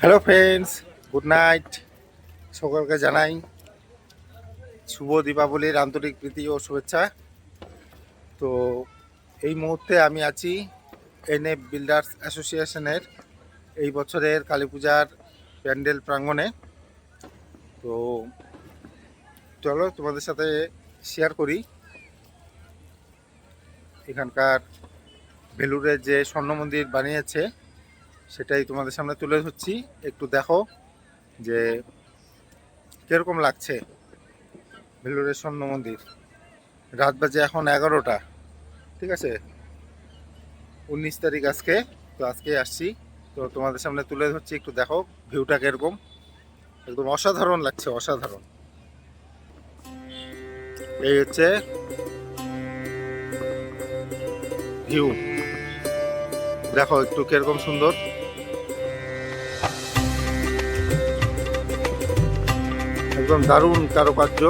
Hello friends good night সকলকে জানাই শুভ দীপাবলির আন্তরিক প্রীতি ও শুভেচ্ছা। তো এই মুহূর্তে আমি আছি এনএ বিল্ডার্স অ্যাসোসিয়েশনের এই বছরের কালী পূজার প্যান্ডেল প্রাঙ্গণে। তো চলো তোমাদের সাথে শেয়ার করি। এখানকার বেলুরে যে স্বর্ণ মন্দির বানিয়েছে সেটাই তোমাদের সামনে তুলে ধরছি। একটু দেখো যে কীরকম লাগছে ভেলুরের স্বর্ণ মন্দির। রাত বাজে এখন এগারোটা, ঠিক আছে? উনিশ তারিখ আজকে, তো আজকে আসছি। তো তোমাদের সামনে তুলে ধরছি, একটু দেখো ভিউটা কীরকম। একদম অসাধারণ লাগছে, অসাধারণ। এই হচ্ছে ভিউ। দেখো একটু কীরকম সুন্দর। একদম দারুণ কারুকার্য।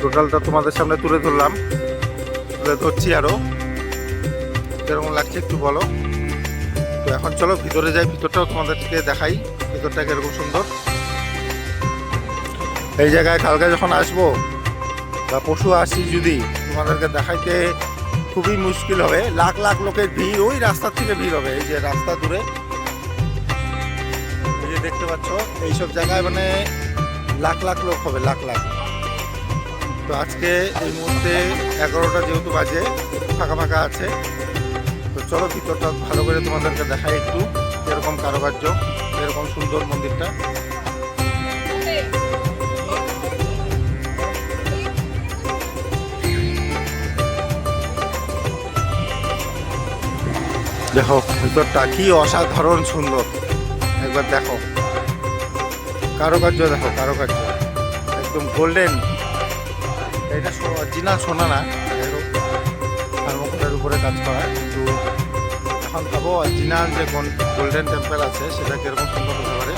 টোটালটা তোমাদের সামনে তুলে ধরলাম। তুলে ধরছি আরও। কীরকম লাগছে একটু বলো। তো এখন চলো ভিতরে যাই, ভিতরটাও তোমাদেরকে দেখাই। ভিতরটা কীরকম সুন্দর। এই জায়গায় কালকে যখন আসব বা পশু আসি যদি, তোমাদেরকে দেখাইতে খুবই মুশকিল হবে। লাখ লাখ লোকের ভিড়, ওই রাস্তার থেকে ভিড় হবে। এই যে রাস্তা দূরে যে দেখতে পাচ্ছ, এইসব জায়গায় মানে লাখ লাখ লোক হবে, লাখ লাখ। তো আজকে এই মুহূর্তে এগারোটা যেহেতু বাজে, ফাঁকা ফাঁকা আছে, তো চলো ভিতরটা ভালো করে তোমাদেরকে দেখাই একটু এরকম কারুকার্য এরকম সুন্দর মন্দিরটা। দেখো, ভিতরটা কি অসাধারণ সুন্দর। একবার দেখো। কারুকার্য দেখো, কারুকার্য। একদম গোল্ডেন এটা অরিজিনাল সোনা না থার্মোকোলের উপরে কাজ করা। কিন্তু এখন ভাবো অরিজিনাল যে গোল্ডেন টেম্পেল আছে, সেটা কীরকম সুন্দর হতে পারে।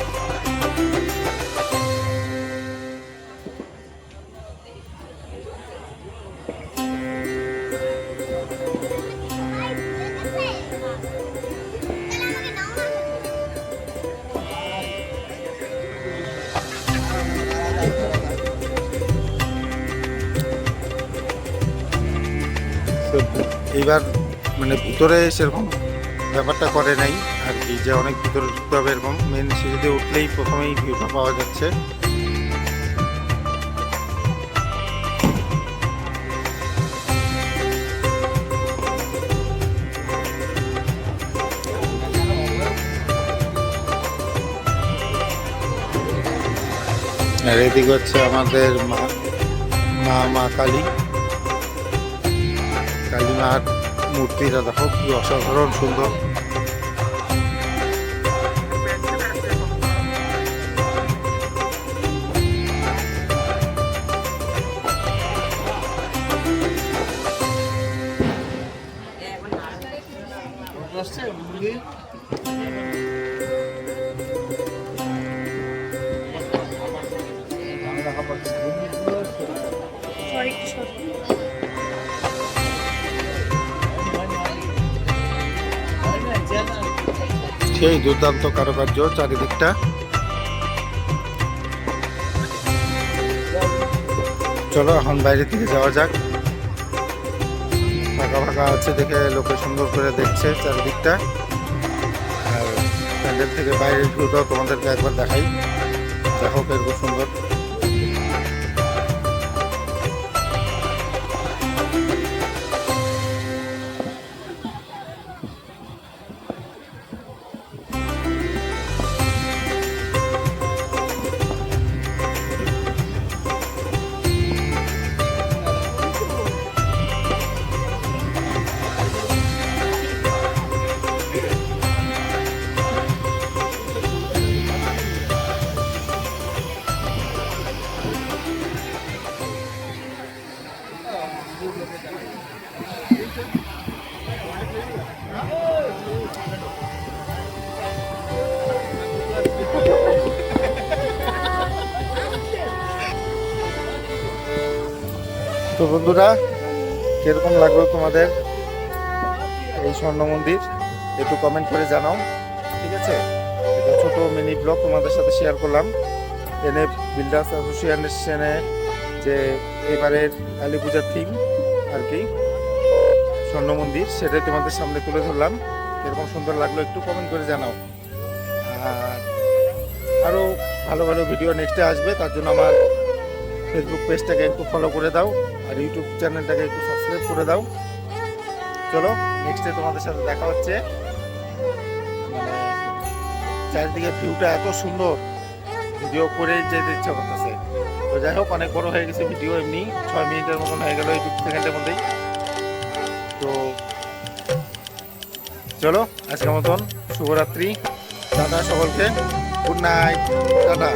এইবার মানে ভিতরে সেরকম ব্যাপারটা করে নাই, আর কি যে অনেক ভিতরে ঢুকতে হবে এরকম। মেন সিঁড়িতে উঠলেই প্রথমেই ভিউটা পাওয়া যাচ্ছে। আর এদিকে হচ্ছে আমাদের মা মা মা কালী। কালিমার মূর্তিটা দেখো কি অসাধারণ সুন্দর। সেই দুর্দান্ত কারুকার্য চারিদিকটা। চলো, এখন বাইরে থেকে যাওয়া যাক। ফাঁকা ফাঁকা আছে দেখে লোকে সুন্দর করে দেখছে চারিদিকটা। আর প্যান্ডেল থেকে বাইরের ভিউটাও তোমাদেরকে একবার দেখাই। দেখো কেরকম সুন্দর। তো বন্ধুরা, কীরকম লাগল তোমাদের এই স্বর্ণ মন্দির? একটু কমেন্ট করে জানাও, ঠিক আছে? এটা ছোট মিনি ব্লগ তোমাদের সাথে শেয়ার করলাম। এনে বিল্ডার্স অ্যাসোসিয়েশনে যে এবারের কালী পূজার থিম আর কি, স্বর্ণ মন্দির সেটাই তোমাদের সামনে তুলে ধরলাম। এরকম সুন্দর লাগল একটু কমেন্ট করে জানাও। আর আরও ভালো ভালো ভিডিও নেক্সটে আসবে, তার জন্য আমার ফেসবুক পেজটাকে একটু ফলো করে দাও আর ইউটিউব চ্যানেলটাকে একটু সাবস্ক্রাইব করে দাও। চলো নেক্সটে তোমাদের সাথে দেখা হচ্ছে। মানে চারিদিকে ভিউটা এত সুন্দর ভিডিও করে যেতে ইচ্ছা করতেছে। তো যাই হোক, অনেক বড় হয়ে গেছে ভিডিও এমনি, ছয় মিনিটের মতন হয়ে গেল দু সেকেন্ডের মধ্যেই। তো চলো, আজকের মতন শুভরাত্রি। টাটা সকলকে। Good night tata.